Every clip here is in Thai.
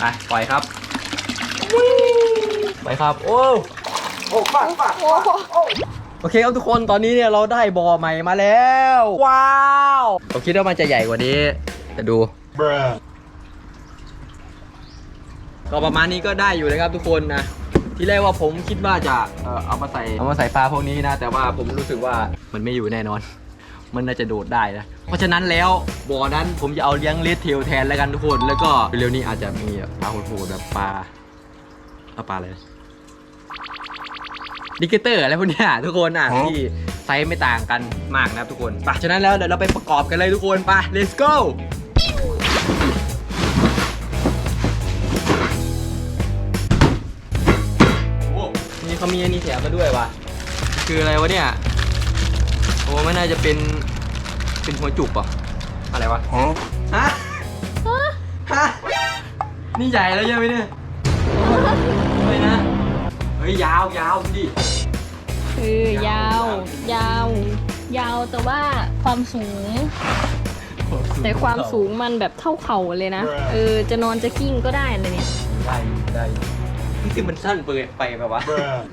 ไปปล่อยครับไปครับ โอ้โอ้ฟาดฟาดโอ้โหโอเคครับทุกคนตอนนี้เนี่ยเราได้บ่อใหม่มาแล้ว ว้าวผมคิดว่ามันจะใหญ่กว่านี้ แต่ดู ก็ประมาณนี้ก็ได้อยู่นะครับทุกคนนะที่แรกว่าผมคิดว่าจะเอ่อเอามาใส่เอามาใส่ปลาพวกนี้นะ แต่ว่าผมรู้สึกว่ามันไม่อยู่แน่นอน มันน่าจะโดดได้นะ เพราะฉะนั้นแล้วบ่อนั้นผมจะเอาเลี้ยงเลดเทลแทนแล้วกันทุกคน แล้วก็เร็วๆนี้อาจจะมีปลาโหดๆแบบปลาเอาปลาอะไรนะดิเกเตอร์อะไรพวกเนี้ยทุกคนอะที่ไซส์ไม่ต่างกันมากนะครับทุกคนไปฉะนั้นแล้วเดี๋ยวเราไปประกอบกันเลยทุกคนไป let's go โอ้นี่เขามีอันนี้แถมมาด้วยว่ะ คืออะไรวะเนี่ยโอ้ไม่น่าจะเป็นเป็นหัวจุกป่ะอะไรวะฮะฮะนี่ใหญ่แล้วใช่ไหมเนี่ยเฮ้ยนะเฮ้ยยาวยาวดิคือยาว ยาว ยาวแต่ว่าความสูง แต่ความสูงมันแบบเท่าเข่าเลยนะเออจะนอนจะกิ้งก็ได้เลยเนี่ยได้อยู่ได้อยู่นี่คือมันสั้นเปิดไปแบบวะ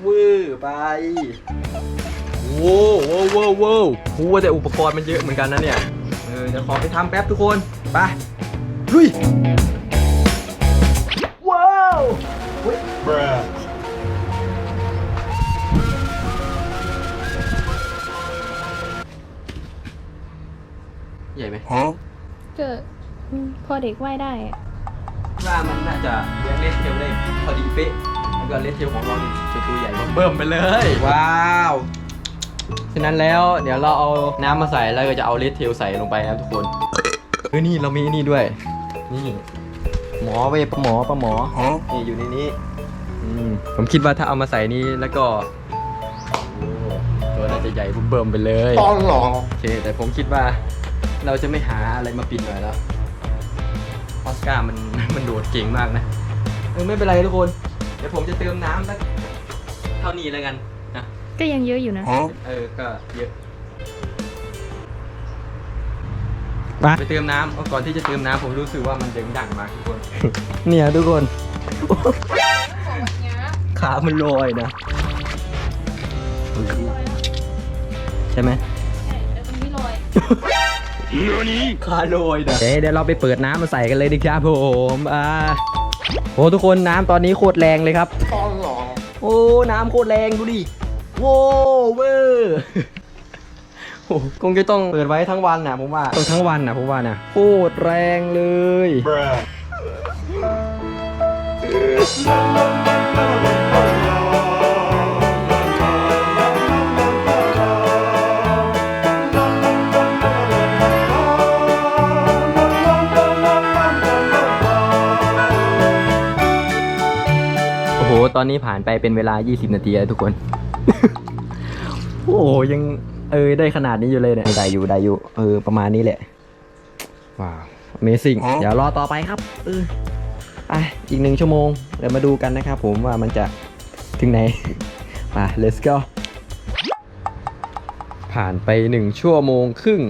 เวอร์ไป โว้วโว้วโว้วโว้วโหแต่อุปกรณ์มันเยอะเหมือนกันนะเนี่ย เออเดี๋ยวขอไปทำแป๊บทุกคน ไปลุยว้าวใหญ่ไหมก็อืมพอเด็กว่ายได้อะว่ามันน่าจะเลี้ยงเลสเทลได้พอดีเป๊ะแล้วก็เลสเทลของเรานี่จะตัวใหญ่เบิ่มไปเลย ว้าว ฉะนั้นแล้วเดี๋ยวเราเอาน้ำมาใส่แล้วก็จะเอาเลสเทลใส่ลงไปนะทุกคนเฮ้ยนี่เรามีนี่ด้วย นี่ หมอเว้ยปลาหมอปลาหมอนี่อยู่ในนี้อืมผมคิดว่าถ้าเอามาใส่นี่แล้วก็โอ้ตัวน่าจะใหญ่เบิ่มๆไปเลยตอนหลอโอเค แต่ผมคิดว่า เราจะไม่หาอะไรมาปิดหน่อยแล้วออสการ์มันมันโดดเก่งมากนะเออไม่เป็นไรทุกคน เดี๋ยวผมจะเติมน้ำสักเท่านี้แล้วกันนะ ก็ยังเยอะอยู่นะ เออ ก็เยอะไปเติมน้ำเอาก่อนที่จะเติมน้ำผมรู้สึกว่ามันเดึงดังมากทุกคน เนี่ยทุกคน ขามันลอยนะ ใช่ไหมขาโรยนะเดี๋ยวเราไปเปิดน้ำมาใส่กันเลยดีครับผมอ่าโอ้ทุกคนน้ำตอนนี้โคตรแรงเลยครับตอนหลอโอ้ น้ำโคตรแรงดูดิ โว้เวอร์โอ้คงจะต้องเปิดไว้ทั้งวันนะผมว่าต้องทั้งวันนะผมว่านะโคตรแรงเลยโอ้โห ตอนนี้ผ่านไปเป็นเวลา 20 นาทีแล้วทุกคน โอ้โหยังเออได้ขนาดนี้อยู่เลยเนี่ยได้อยู่ได้อยู่เออประมาณนี้แหละ ว้าว Amazing เดี๋ยวรอต่อไปครับเออไปอีกหนึ่งชั่วโมงเดี๋ยวมาดูกันนะครับผมว่ามันจะถึงไหนไป let's go ผ่านไปหนึ่งชั่วโมงครึ่ง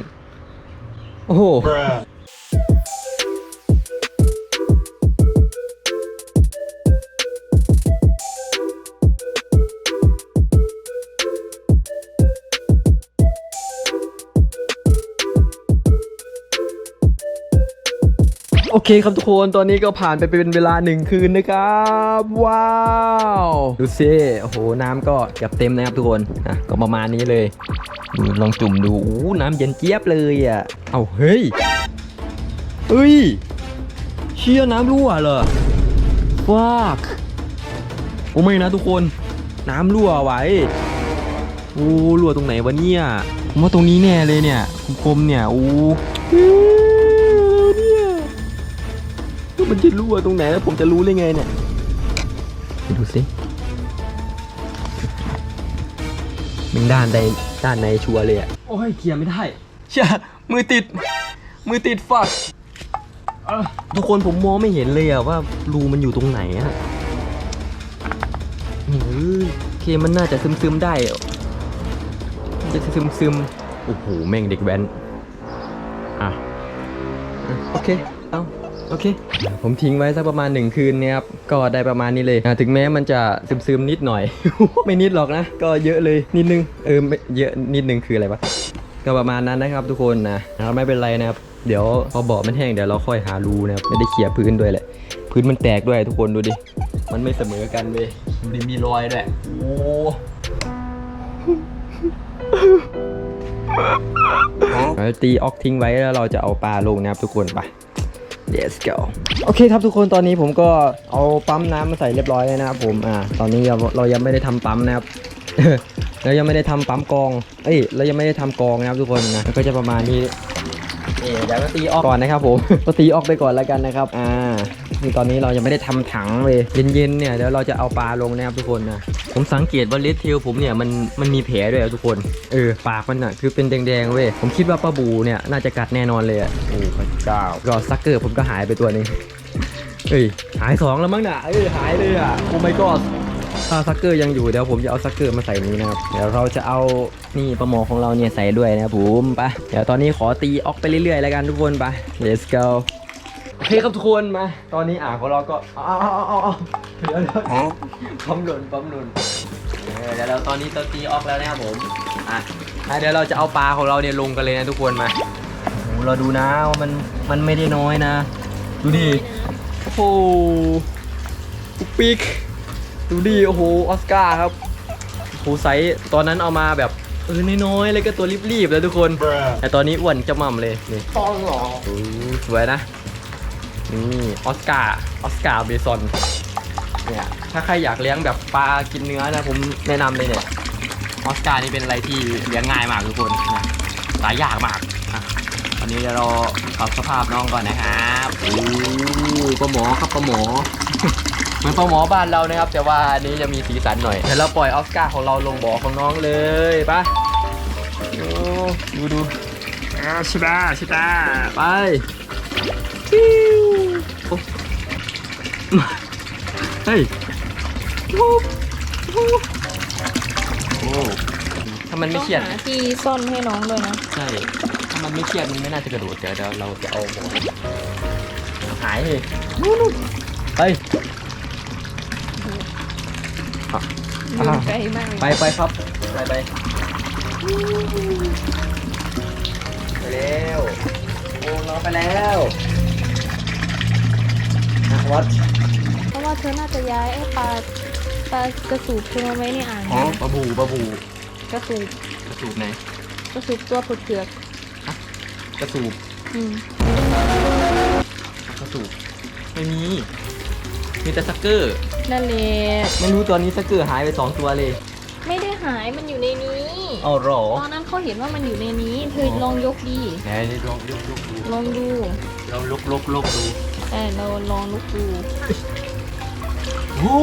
โอ้โห เคครับทุกคนตอนนี้ก็ผ่านไปเป็นเวลาหนึ่งคืนนะครับ ว้าว ดูซิโอ้โหน้ำก็เกือบเต็มนะครับทุกคนอะก็ประมาณนี้เลยดูลองจุ่มดูอู้น้ำเย็นเจี๊ยบเลยอะเอาเฮ้ยเฮ้ยเชี่ยน้ำรั่วเหรอฟากโอ้ไม่นะทุกคน น้ำรั่วไว้โอ้รั่วตรงไหนวะเนี่ยผมว่าตรงนี้แน่เลยเนี่ยคมๆเนี่ยโอ้ มันจะรั่วตรงไหนแล้วผมจะรู้ได้ไงเนี่ยไปดูสิมึงด้านใดด้านในชัวร์เลยอะโอ้ยเคลียร์ไม่ได้เชี่ยมือติด มือติดฝักเอ้อทุกคนผมมองไม่เห็นเลยอะว่ารูมันอยู่ตรงไหนอะเฮ้ยโอเคมันน่าจะซึมซึมๆได้อะมันจะซึมซึมๆโอ้โหแม่งเด็กแว้นอะอะโอเค เอา โอเค ผมทิ้งไว้สักประมาณหนึ่งคืนเนี่ยครับก็ได้ประมาณนี้เลยถึงแม้มันจะซึมๆนิดหน่อย ไม่นิดหรอกนะ ก็เยอะเลยนิดนึงเออไม่เยอะนิดนึงคืออะไรวะก็ประมาณนั้นนะครับทุกคนนะนะไม่เป็นไรนะครับเดี๋ยวพอเบาะมันแห้งเดี๋ยวเราค่อยหารูนะครับไม่ได้เขี่ยพื้นด้วยแหละพื้นมันแตกด้วยทุกคนดูดิ มันไม่เสมอกันเว้ยดูดิมีรอยด้วยโอ้เราตีออกทิ้งไว้แล้วเราจะเอาปลาลงนะครับทุกคนไป let's go โอเคครับทุกคนตอนนี้ผมก็เอาปั๊มน้ำมาใส่เรียบร้อยแล้วนะครับผมอ่าตอนนี้เราเรายังไม่ได้ทำปั๊มนะครับ เรายังไม่ได้ทำปั๊มกอง เอ้ยเรายังไม่ได้ทำกองนะครับทุกคนนะก็จะประมาณนี้เดี๋ยวก็ตีออกก่อนนะครับผมก็ตีออกไปก่อนแล้วกันนะครับ อ่า นี่ตอนนี้เรายังไม่ได้ทำถังเลยเย็นๆเนี่ยเดี๋ยวเราจะเอาปลาลงนะครับทุกคนนะผมสังเกตว่าเลดเทลผมเนี่ยมันมันมีแผลด้วยอะทุกคนเออปากมันอะคือเป็นแดงๆเว้ยผมคิดว่าปลาบูเนี่ยน่าจะกัดแน่นอนเลยอะโอ้พระเจ้าก็ซักเกอร์ผมก็หายไปตัวหนึงเอ้ยหายสองแล้วมั้งน่ะเอ้ยหายเลยอะโอ้ my god ถ้าซักเกอร์ยังอยู่เดี๋ยวผมจะเอาซักเกอร์มาใส่นี้นะครับเดี๋ยวเราจะเอานี่ปลาหมอของเราเนี่ยใส่ด้วยนะครับผมไปเดี๋ยวตอนนี้ขอตีออกไปเรื่อยๆแล้วกันทุกคนไป let's go โอเคครับทุกคนมา ตอนนี้อ่างของเราก็เอาเอาเอาเอาเอาเดี๋ยวเดี๋ยวปั๊มหล่นปั๊มหล่นเออเดี๋ยวเราตอนนี้เราตีออกแล้วนะครับผมอะอะเดี๋ยวเราจะเอาปลาของเราเนี่ยลงกันเลยนะทุกคนมาโอ้โหเราดูนะว่ามันมันไม่ได้น้อยนะ ดูดิโอ้โหปุ๊กปิ๊กดูดิโอ้โหออสการ์ครับโอ้โหไซส์ตอนนั้นเอามาแบบเออน้อยๆเลยก็ตัวรีบๆแล้วทุกคน แต่ตอนนี้อ้วนจะม่ำเลยนี่ป้องหรอสวยนะ นี่ออสการ์ออสการ์เบซอนเนี่ยถ้าใครอยากเลี้ยงแบบปลากินเนื้อนะผมแนะนำเลยเนี่ยออสการ์นี่เป็นอะไรที่เลี้ยงง่ายมากทุกคนนะหลายอย่างมากอะตอนนี้เดี๋ยวเราปรับสภาพน้องก่อนนะครับโอ้ปลาหมอครับปลาหมอเหมือนปลาหมอบ้านเรานะครับ แต่ว่าอันนี้จะมีสีสันหน่อยเดี๋ยวเราปล่อยออสการ์ของเราลงบ่อของน้องเลยปะโอ้ดูดูอ่าชิดาชิดาไปฟิว โอ้เฮ้ยโอ้โอ้โอ้ถ้ามันไม่เครียดต้องหาที่ซ่อนให้น้องด้วยนะ ใช่ ถ้ามันไม่เครียดมันไม่น่าจะกระโดดเดี๋ยวเดี๋ยวเราจะเอาบ่อหายเลยนู่นๆไป อยู่ไกลมากเลยไปไปครับ ไปไปไปแล้วโอ้เราไปแล้วนะ วัดเพราะว่าเธอน่าจะย้ายไอ้ปลาปลากระสูบเธอมาไว้ในอ่างอ๋อปลาบูปลาบูกระสูบกระสูบไหนกระสูบตัวเผือกกระสูบๆอืมกระสูบไม่มี มีแต่ซักเกอร์ นั่นแหละไม่รู้ตอนนี้ซักเกอร์หายไปสองตัวเลย ไม่ได้หายมันอยู่ในนี้เอาหรอ ตอนนั้นเขาเห็นว่ามันอยู่ในนี้ เธอลองยกดีไหนลองยกยกดูลองดู เราลกลกลกดู แต่เราลองลุกดูโอ้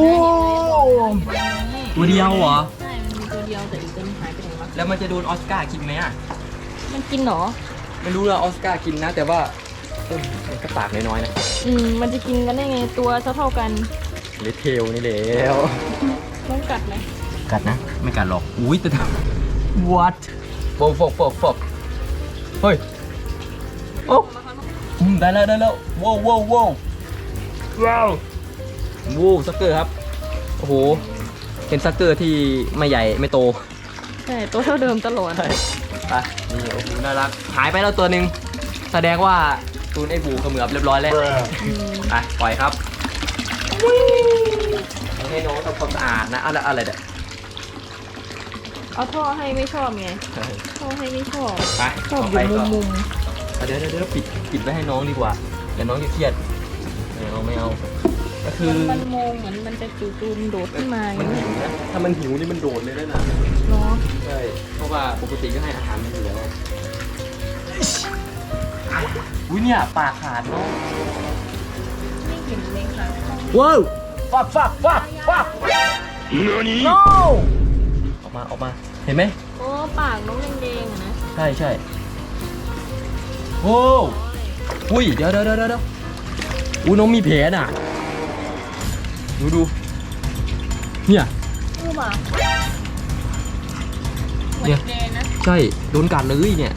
ตัวเดียวเหรอ ใช่มันมีตัวเดียวแต่อีกตัวนึงหายไปไหนวะแล้วมันจะโดนออสการ์กินไหมอะ มันกินเหรอ ไม่รู้ละออสการ์กินนะ แต่ว่าเออมันก็ปากน้อยๆนะอืมมันจะกินกันได้ไงตัวเท่าๆกันเลเทลนี่แล้วต้องกัดไหมกัดนะ ไม่กัดหรอก อุ้ยแต่ทำ what ฟบฟบฟบฟบเฮ้ย โอ้อืม ได้แล้วได้แล้วว้าวว้าวว้าวว้าวว้าวซักเกอร์ครับ โอ้โห เป็นซักเกอร์ที่ไม่ใหญ่ไม่โต ใช่ตัวเท่าเดิมตลอดไปนี่โอ้โหน่ารัก หายไปแล้วตัวหนึ่งแสดงว่าตูนไอ้บูเขมือบเรียบร้อยแล้วอืมไปปล่อยครับให้น้องทำความสะอาดนะอะไรอะไรเด็ดเอาท่อให้ไม่ชอบไงท่อให้ไม่ชอบไปชอบต่ออไปยู่ก็มุมอะ เดี๋ยวเดี๋ยวเดี๋ยวปิดปิดไว้ให้น้องดีกว่าเดี๋ยวน้องจะเครียดไม่เอาไม่เอาก็ๆคือมันมันมองเหมือนมันจะจู่จูมโดดขึ้นมาอย่างมันเงี้หิยวนะถ้ามันหิวนี่มันโดดเลยนะนะเนาะใช่เพราะว่าปกติก็ให้อาหารมันอยู่แล้วอุ้ยเนี่ยปากขาดเนาะไม่เห็นเลยค่ะว้าวฟักฟักฟักฟัก no ออกมาออกมาเห็นไหมโอ้ปากน้องแดงๆอะนะ ใช่ใช่ โอ้อุ้ยเดี๋ยวเดี๋ยวเดี๋ยวเดี๋ยวอุ้ยน้องมีแผลน่ะดูดู เนี่ยอู้มาเนี่หัวยแดงๆนะใช่โดนกัดเลยเนี่ย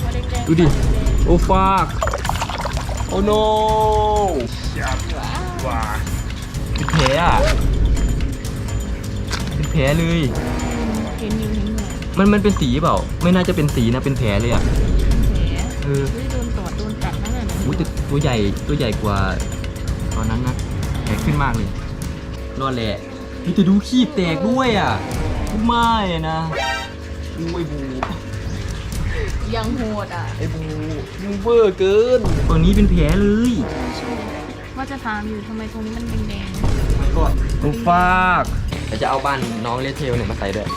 หัวแดงๆดูดิปากแงโอ้ฟากโอ้โนว้าเป็นแผลอะเป็นแผลเลย เห็นอยู่เห็นอยู่มันมันเป็นสีเปล่า ไม่น่าจะเป็นสีนะเป็นแผลเลยอะแผลเออเฮ้ยโดนตอดโดนกัดนั่นน่ะนะอุ้ยแต่ตัวใหญ่ตัวใหญ่กว่า ตอนนั้นนะใหญ่ขึ้นมากเลยรอดแหละนี่จะดูขี้แตกด้วยอะไม่นะอุ้ยบูยังโหดอะไอ้บูมึงเวอร์เกินฝั่งนี้เป็นแผลเลยใช่ว่าจะถามอยู่ทำไมตรงนี้มันแดงก็ลูกฟากแต่จะเอาบ้านน้องเลเทลเนี่ยมาใส่ด้วย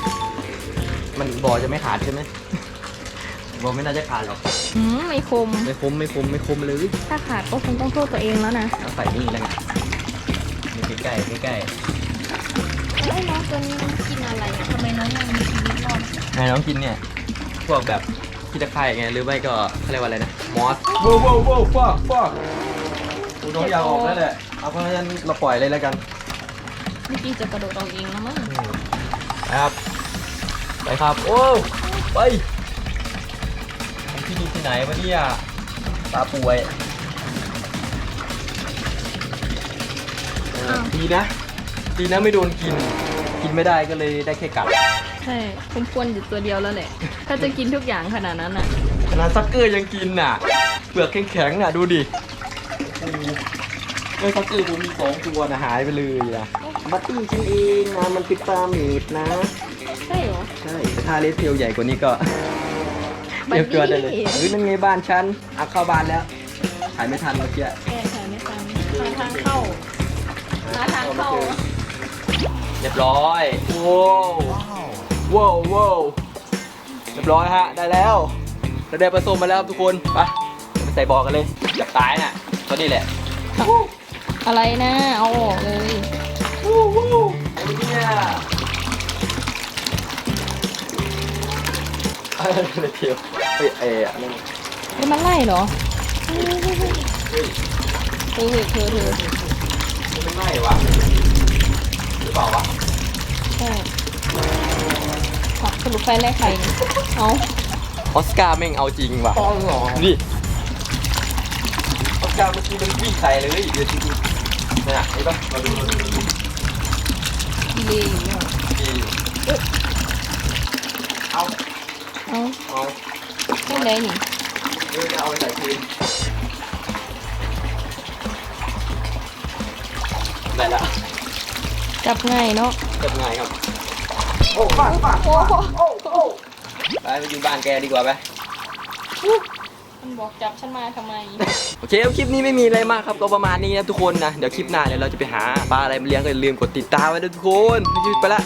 มันบอจะไม่ขาดใช่ไหม บอไม่น่าจะขาดหรอกๆหืมไม่คม ไม่คมไม่คมไม่คมเลยถ้าขาดก็คงต้องโทษตัวเองแล้วนะเอาใส่นี่แล้วไงนี่ใกล้ๆใกล้ไอ้น้องตัวนี้มันกินอะไรอะทำไมน้องยังมีชีวิตรอดๆให้น้องกินเนี่ยพวกแบบขี้ตะไคร่ไงหรือไม่ก็เขาเรียกว่าอะไรนะมอสว้าวว้าวว้าวฟอกฟอกน้องอยากออกแล้วแหละเอาเพราะฉะนั้นเราปล่อยเลยแล้วกันเมื่อกี้จะกระโดดออกเองแล้วมั้งครับไปครับโอ้ไป ที่นี่ที่ไหนวะเนี่ยตาป่วยเออดีนะ ดีนะไม่โดนกิน กินไม่ได้ก็เลยได้แค่กัดใช่ผมควรอยู่ตัวเดียวแล้วแหละ ถ้าจะกินทุกอย่างขนาดนั้นอะ ขนาดซักเกอร์ยังกินน่ะ เปลือกแข็งๆน่ะดูดิโอ้โหเอ้ยซักเกอร์ผมมีสองตัวนะหายไปเลยอะบัตตี้กินเองนะมันเป็นปลาเมดนะ ใช่เหรอ ใช่แต่ถ้าเลสเทลใหญ่กว่านี้ก็บั เตดดี้รียมตัวได้เลยเฮ้ยนั่นไงบ้านฉันเอาเข้าบ้านแล้วขายไม่ทันเมื่อกี้แก้ใช่ไม่ทันหาทางเข้าหาทางเข้าเรียบร้อยว้าวว้าวว้าวเรียบร้อยฮะได้แล้วเราได้ผสมมาแล้วครับทุกคนไปไปใส่บอกกันเลยจับตายน่ะตัวนี้แหละอะไรนะเอาออกเลยวู้วู้ไอ้เนี่ย เอ้ยเลสเทลเฮ้ยเอ้ยอันนั่นเฮ้ยมันไล่เหรอเฮ้ยเธอเธอเธอมันไม่ไหม้วะหรือเปล่าวะใช่อะสรุปไฟไล่ใครเนี่ยเอาออสการ์แม่งเอาจริงว่ะต้องหรอดิ ออสการ์เมื่อกี้มันวิ่งใส่เลยเดี๋ยวจริงๆนี่นน่ะเห็นปะมาดูมาดูดีเลยอย่างเงี้ยดีเอา เอาเอาไม่ได้นี่เดี๋ยวจะเอาไปใส่คืนได้ละจับง่ายเนาะเก็บไงครับ โอ้ฟาดฟาดโอ้โหไปไปอยู่บ้านแกดีกว่าไปมันบอกจับฉันมาทำไม โอเคครับคลิปนี้ไม่มีอะไรมากครับก็ประมาณนี้นะทุกคนนะ เดี๋ยวคลิปหน้าเดี๋ยเราจะไปหาปลาอะไรมาเลี้ยงก็อย่าลืมกดติดตามไว้ด้วยทุกคนไปละ